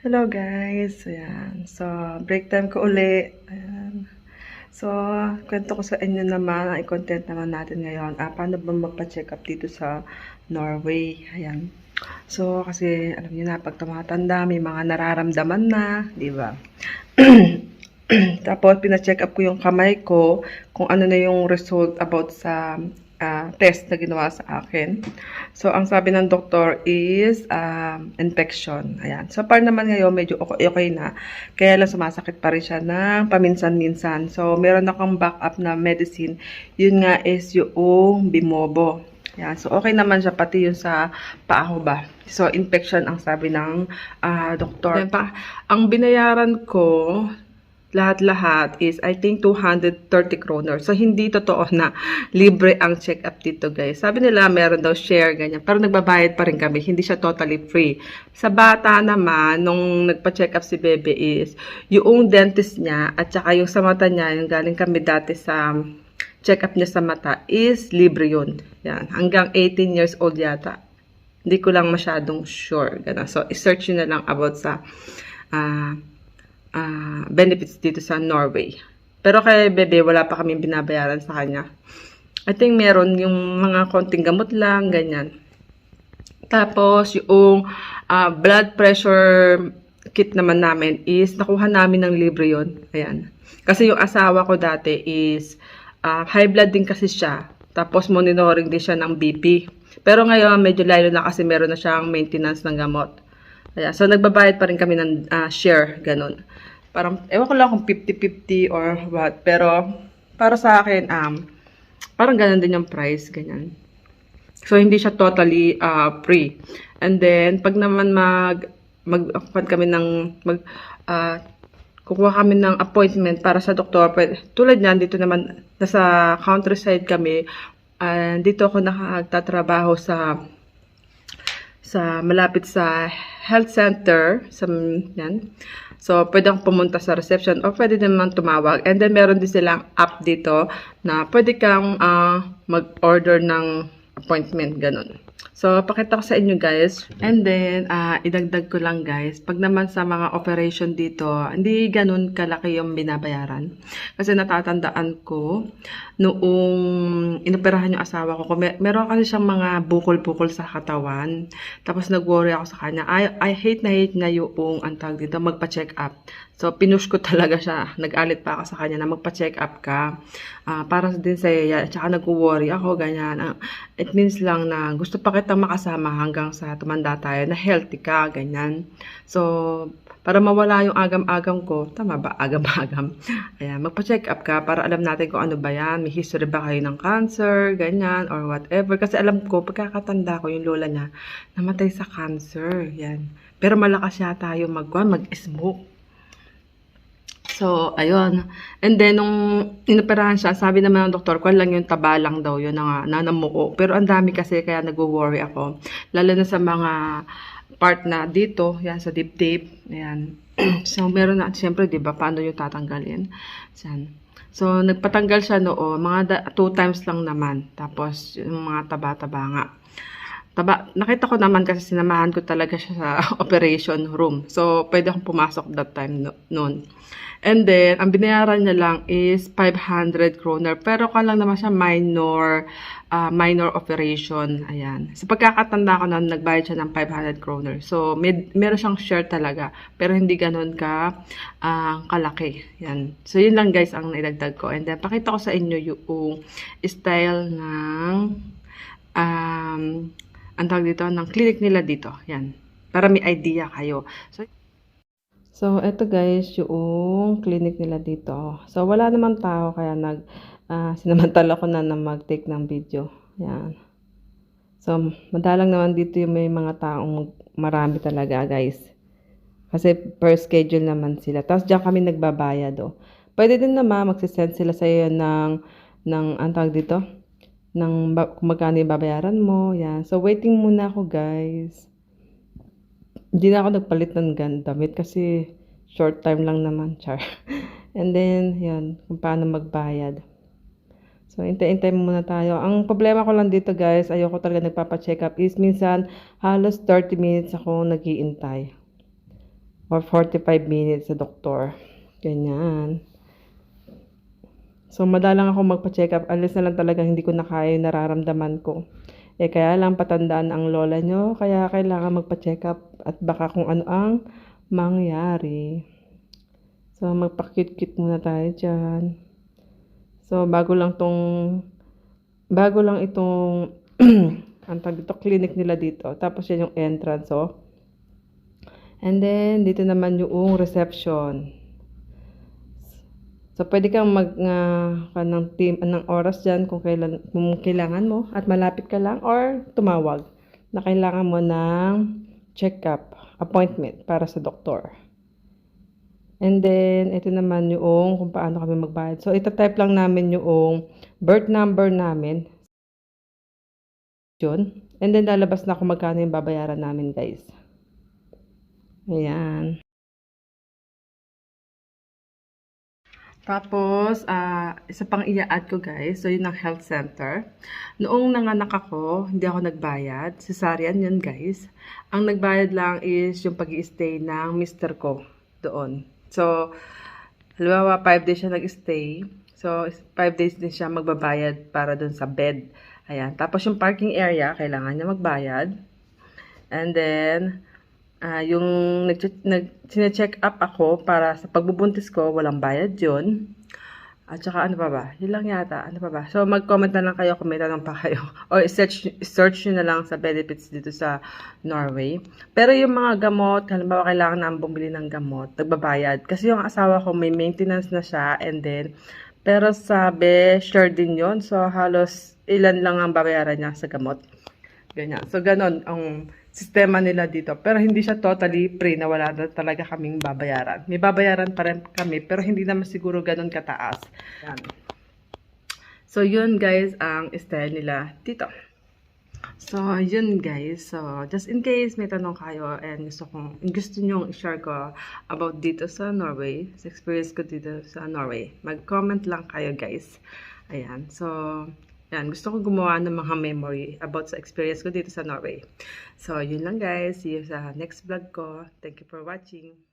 Hello guys, ayan. So, break time ko uli. Ayan. So, kwento ko sa inyo naman, ang content naman natin ngayon. Ah, paano ba magpa-check up dito sa Norway? Ayan. So, kasi alam niyo na, pag tumatanda, may mga nararamdaman na, di ba? Tapos, pina-check up ko yung kamay ko, kung ano na yung result about sa ah, test na ginawa sa akin. So, ang sabi ng doktor is um, infection. Ayan. So, par naman ngayon, medyo okay, okay na. Kaya lang sumasakit pa rin siya ng paminsan-minsan. So, meron akong backup na medicine. Yun nga is yung bimobo. Ayan. So, okay naman siya pati yung sa paa ko ba. So, infection ang sabi ng ah, doktor. Ang binayaran ko, lahat-lahat is I think 230 kroner. So hindi totoo na libre ang check-up dito guys. Sabi nila meron daw share ganyan. Pero nagbabayad pa rin kami. Hindi siya totally free. Sa bata naman, nung nagpa-check up si Bebe is yung dentist niya at saka yung sa mata niya, yung galing kami dati sa check-up niya sa mata is libre yun. Yan. Hanggang 18 years old yata. Hindi ko lang masyadong sure. Ganun. So, isearch na lang about sa ah ah, benefits dito sa Norway. Pero kay Bebe, wala pa kami binabayaran sa kanya. I think meron yung mga konting gamot lang, ganyan. Tapos, yung ah, blood pressure kit naman namin is nakuha namin ng libre yon Ayan. Kasi yung asawa ko dati is ah, high blood din kasi siya. Tapos monitoring din siya ng BP. Pero ngayon, medyo lalo na kasi meron na siyang maintenance ng gamot. Ayan. So, nagbabayad pa rin kami ng ah, share, ganun. Parang, ewan ko lang kung 50-50 or what. Pero, para sa akin, um, parang ganun din yung price, ganyan. So, hindi siya totally uh, free. And then, pag naman mag, mag, kami ng, mag, uh, kukuha kami ng appointment para sa doktor. Tulad niyan, dito naman, nasa countryside kami, uh, dito ako nakatatrabaho sa, sa, malapit sa health center, sa, yan. So, pwede akong pumunta sa reception o pwede naman tumawag. And then, meron din silang app dito na pwede kang ah, mag-order ng appointment, ganun. So, pakita ko sa inyo guys. And then, ah, idagdag ko lang guys, pag naman sa mga operation dito, hindi ganun kalaki yung binabayaran. Kasi natatandaan ko, noong inoperahan yung asawa ko, mer- meron kasi siyang mga bukol-bukol sa katawan. Tapos nag-worry ako sa kanya. I, I hate na hate na yung ang tawag dito, magpa-check up. So, pinush ko talaga siya. Nag-alit pa ako sa kanya na magpa-check up ka. Ah, para din sa iya. Tsaka nag-worry ako, ganyan. Ah, it means lang na gusto pa kita makasama hanggang sa tumanda tayo na healthy ka, ganyan. So, para mawala yung agam-agam ko, tama ba? Agam-agam. Ayan, magpa-check up ka para alam natin kung ano ba yan. May history ba kayo ng cancer, ganyan, or whatever. Kasi alam ko, pagkakatanda ko yung lola niya, namatay sa cancer. Yan. Pero malakas siya tayo mag, mag-smoke. So, ayun. And then, nung inoperahan siya, sabi naman ng doktor, kwan lang yung taba lang daw yun na, na namuko. Pero ang dami kasi, kaya nag-worry ako. Lalo na sa mga part na dito, yan, sa dibdib. Ayan. so, meron na, siyempre, di ba, paano yung tatanggalin? Yan. So, nagpatanggal siya noon, mga two times lang naman. Tapos, yung mga taba-taba nga. Taba, nakita ko naman kasi sinamahan ko talaga siya sa operation room. So, pwede akong pumasok that time no, noon. And then, ang binayaran niya lang is 500 kroner. Pero ka lang naman siya minor, ah, minor operation. Ayan. Sa pagkakatanda ko na, nagbayad siya ng 500 kroner. So, med, meron siyang share talaga. Pero hindi ganun ka ah, kalaki. Yan. So, yun lang guys ang naidagdag ko. And then, pakita ko sa inyo yung style ng um, ang tawag dito, ng clinic nila dito. Yan. Para may idea kayo. So, So, eto guys, yung clinic nila dito. So, wala naman tao, kaya nag, ah, sinamantala ko na na mag-take ng video. Yan. So, madalang naman dito yung may mga taong marami talaga, guys. Kasi per schedule naman sila. Tapos, diyan kami nagbabayad, oh. Pwede din naman, magsisend sila sa iyo ng, ng, ang tawag dito, ng kung magkano yung babayaran mo. Yan. So, waiting muna ako, guys hindi na ako nagpalit ng damit kasi short time lang naman, char. And then, yun, kung paano magbayad. So, intay-intay muna tayo. Ang problema ko lang dito, guys, ayoko talaga nagpapa-check up is minsan halos 30 minutes ako nagiintay. or 45 minutes sa doktor. Ganyan. So, madalang ako magpa-check up. Alis na lang talaga hindi ko na kaya yung nararamdaman ko. Eh, kaya lang patandaan ang lola nyo. Kaya kailangan magpa-check up at baka kung ano ang mangyari. So, magpa-cute-cute muna tayo dyan. So, bago lang tong bago lang itong ang tawag dito, clinic nila dito. Tapos yan yung entrance, oh. And then, dito naman yung reception. So, pwede kang mag uh, ng team ng oras dyan kung kailan kung kailangan mo at malapit ka lang or tumawag na kailangan mo ng check-up appointment para sa doktor. And then, ito naman yung kung paano kami magbayad. So, ito-type lang namin yung birth number namin. Yun. And then, lalabas na kung magkano yung babayaran namin, guys. Ayan. Tapos, ah isa pang i-add ko guys, so yun ang health center. Noong nanganak ako, hindi ako nagbayad. Cesarean yun guys. Ang nagbayad lang is yung pag stay ng mister ko doon. So, halimbawa 5 days siya nag-stay. So, 5 days din siya magbabayad para doon sa bed. Ayan. Tapos yung parking area, kailangan niya magbayad. And then, Ah, yung nag, nag check up ako para sa pagbubuntis ko, walang bayad yun. At saka ano pa ba? Yun lang yata. Ano pa ba? So mag-comment na lang kayo kung may tanong pa kayo. Or search, search nyo na lang sa benefits dito sa Norway. Pero yung mga gamot, halimbawa kailangan na bumili ng gamot, nagbabayad. Kasi yung asawa ko may maintenance na siya and then, pero sabi, sure din yon So halos ilan lang ang babayaran niya sa gamot. Ganyan. So, ganon ang sistema nila dito. Pero hindi siya totally free na wala na talaga kaming babayaran. May babayaran pa rin kami, pero hindi naman siguro ganon kataas. Yan. So, yun guys ang style nila dito. So, yun guys. So, just in case may tanong kayo and gusto kong, gusto nyo i-share ko about dito sa Norway, sa experience ko dito sa Norway, mag-comment lang kayo guys. Ayan. So, yan, gusto ko gumawa ng mga memory about sa experience ko dito sa Norway. So, yun lang guys. See you sa next vlog ko. Thank you for watching.